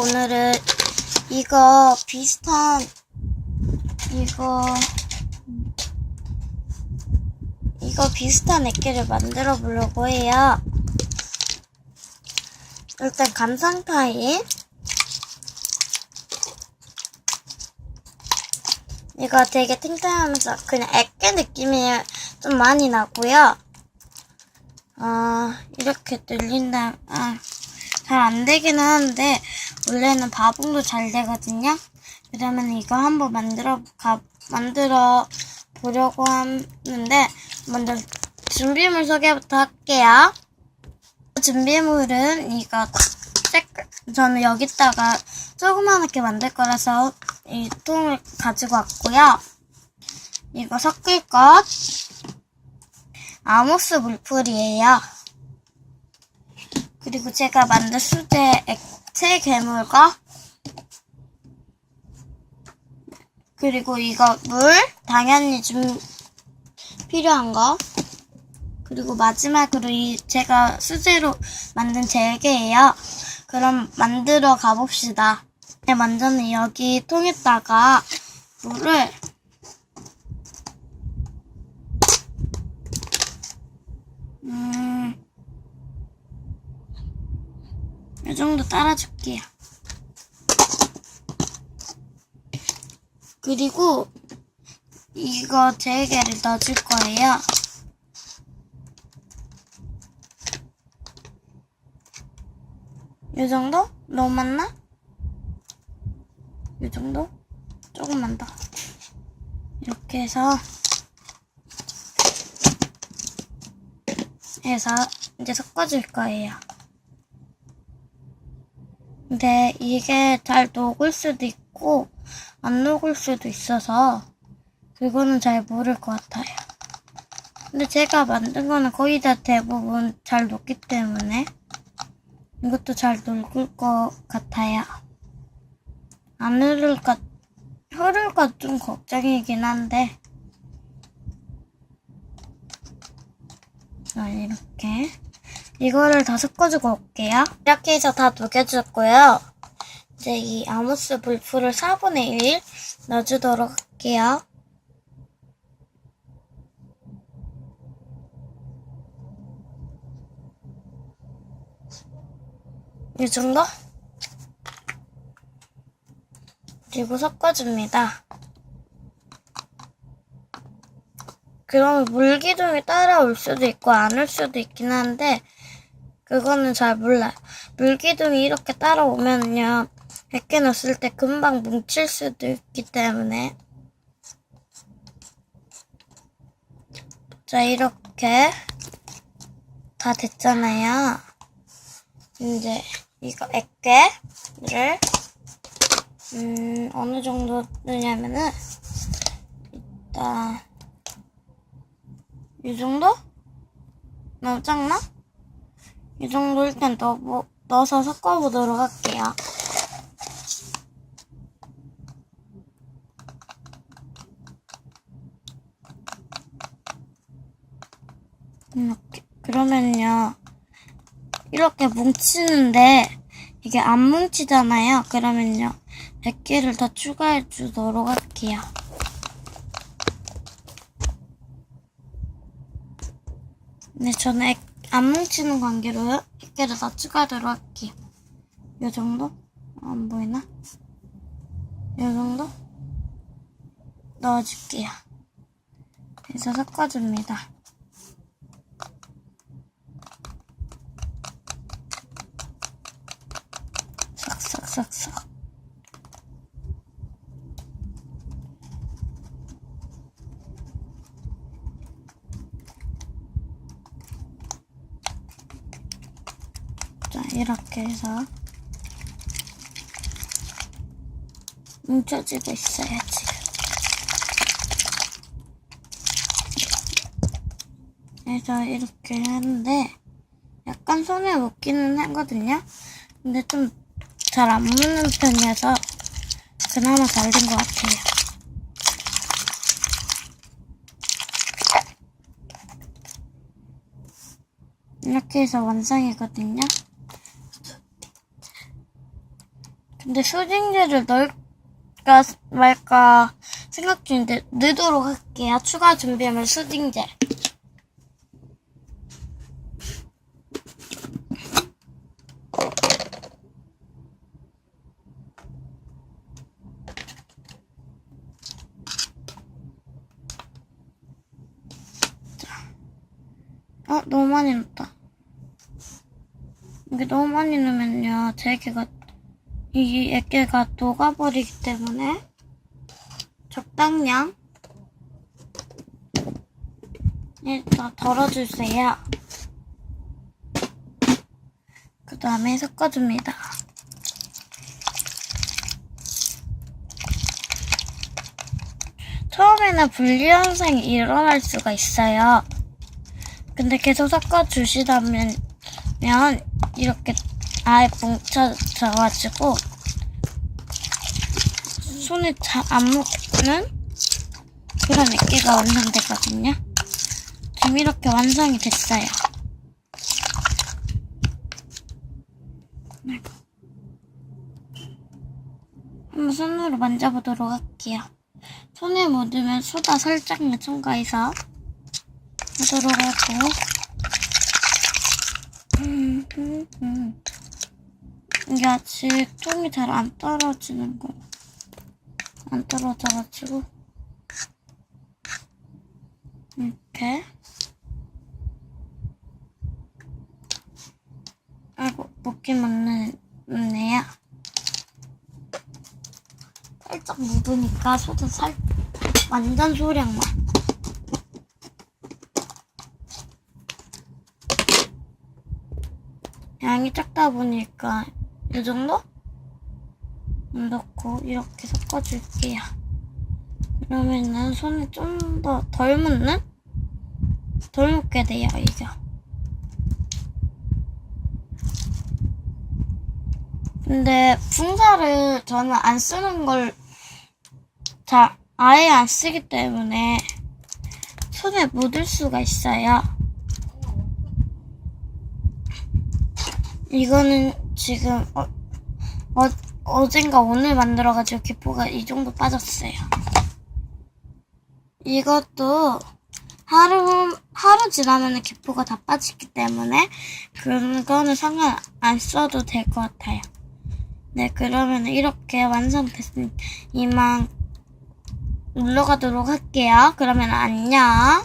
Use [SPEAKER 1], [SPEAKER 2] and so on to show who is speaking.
[SPEAKER 1] 오늘은 이거 비슷한 이거 이거 비슷한 액기를 만들어 보려고 해요. 일단 감상 타임. 이거 되게 탱탱하면서 그냥 액계 느낌이 좀 많이 나고요. 아, 이렇게 늘린다, 아, 잘 안 되긴 하는데, 원래는 바봉도 잘 되거든요? 그러면 이거 한번 만들어, 가, 만들어 보려고 하는데, 먼저 준비물 소개부터 할게요. 준비물은 이거, 저는 여기다가 조그맣게 만들 거라서 이 통을 가지고 왔고요. 이거 섞을 것, 아모스 물풀이에요. 그리고 제가 만든 수제 액 체 괴물과 그리고 이거 물 당연히 좀 필요한 거 그리고 마지막으로 이 제가 수제로 만든 젤게예요. 그럼 만들어 가봅시다. 네, 먼저는 여기 통에다가 물을 음, 이 정도 따라줄게요. 그리고 이거 세 개를 넣어줄 거예요. 이 정도? 너무 많나? 이 정도? 조금만 더. 이렇게 해서 해서 이제 섞어줄 거예요. 근데 이게 잘 녹을 수도 있고 안 녹을 수도 있어서 그거는 잘 모를 것 같아요. 근데 제가 만든 거는 거의 다 대부분 잘 녹기 때문에 이것도 잘 녹을 것 같아요. 안 흐를까, 흐를까 좀 걱정이긴 한데 자, 이렇게. 이거를 다 섞어주고 올게요. 이렇게 해서 다 녹여줬고요. 이제 이 아모스 불풀을 4분의 1 넣어주도록 할게요. 이 정도? 그리고 섞어줍니다. 그러면 물기둥이 따라올 수도 있고 안 올 수도 있긴 한데 그거는 잘 몰라요. 물기둥이 이렇게 따라오면요. 100개 넣었을 때 금방 뭉칠 수도 있기 때문에 자 이렇게 다 됐잖아요. 이제 이거 액괴를 음 어느 정도 넣냐면은 일단 이 정도? 너무 작나? 이 정도 일단 넣어, 넣어서 섞어보도록 할게요. 이렇게. 그러면요. 이렇게 뭉치는데 이게 안 뭉치잖아요. 그러면요. 100개를 더 추가해 주도록 할게요. 네, 저는 액- 안 뭉치는 관계로 100개를 더 추가하도록 할게요. 요 정도? 안 보이나? 요 정도? 넣어줄게요. 그래서 섞어줍니다. 싹싹싹싹. 자, 이렇게 해서 뭉쳐지고 있어요, 지금. 그래서 이렇게 하는데 약간 손에 묻기는 하거든요. 근데 좀 잘안 묻는 편이어서 그나마 잘 된 것 같아요. 이렇게 해서 완성이거든요. 근데 수딩제를 넣을까 말까 생각 중인데 넣도록 할게요. 추가 준비하면 수딩제. 어, 너무 많이 넣었다. 이게 너무 많이 넣으면요, 제게가, 이 액계가 녹아버리기 때문에, 적당량, 일단 덜어주세요. 그 다음에 섞어줍니다. 처음에는 분리 현상이 일어날 수가 있어요. 근데 계속 섞어 주시다면 면 이렇게 아예 뭉쳐져가지고 손에 잘안 묻는 그런 액계가 완성되거든요. 지금 이렇게 완성이 됐어요. 아이고. 한번 손으로 만져보도록 할게요. 손에 묻으면 소다 살짝만 첨가해서 하도록 하고 음, 음, 음. 이게 아직 똥이 잘 안 떨어지는 거. 안 떨어져가지고 이렇게 아이고 먹기 먹는네요. 살짝 묻으니까 소다 살 완전 소량만. 양이 작다 보니까 이 정도? 넣고 이렇게 섞어줄게요. 그러면은 손에 좀 더 덜 묻는? 덜 묻게 돼요, 이게. 근데 분사를 저는 안 쓰는 걸잘 아예 안 쓰기 때문에 손에 묻을 수가 있어요. 이거는 지금 어, 어, 어젠가 오늘 만들어가지고 기포가 이 정도 빠졌어요. 이것도 하루, 하루 지나면 기포가 다 빠지기 때문에 그런 거는 상관 안 써도 될 것 같아요. 네, 그러면 이렇게 완성됐으니 이만 올라가도록 할게요. 그러면 안녕.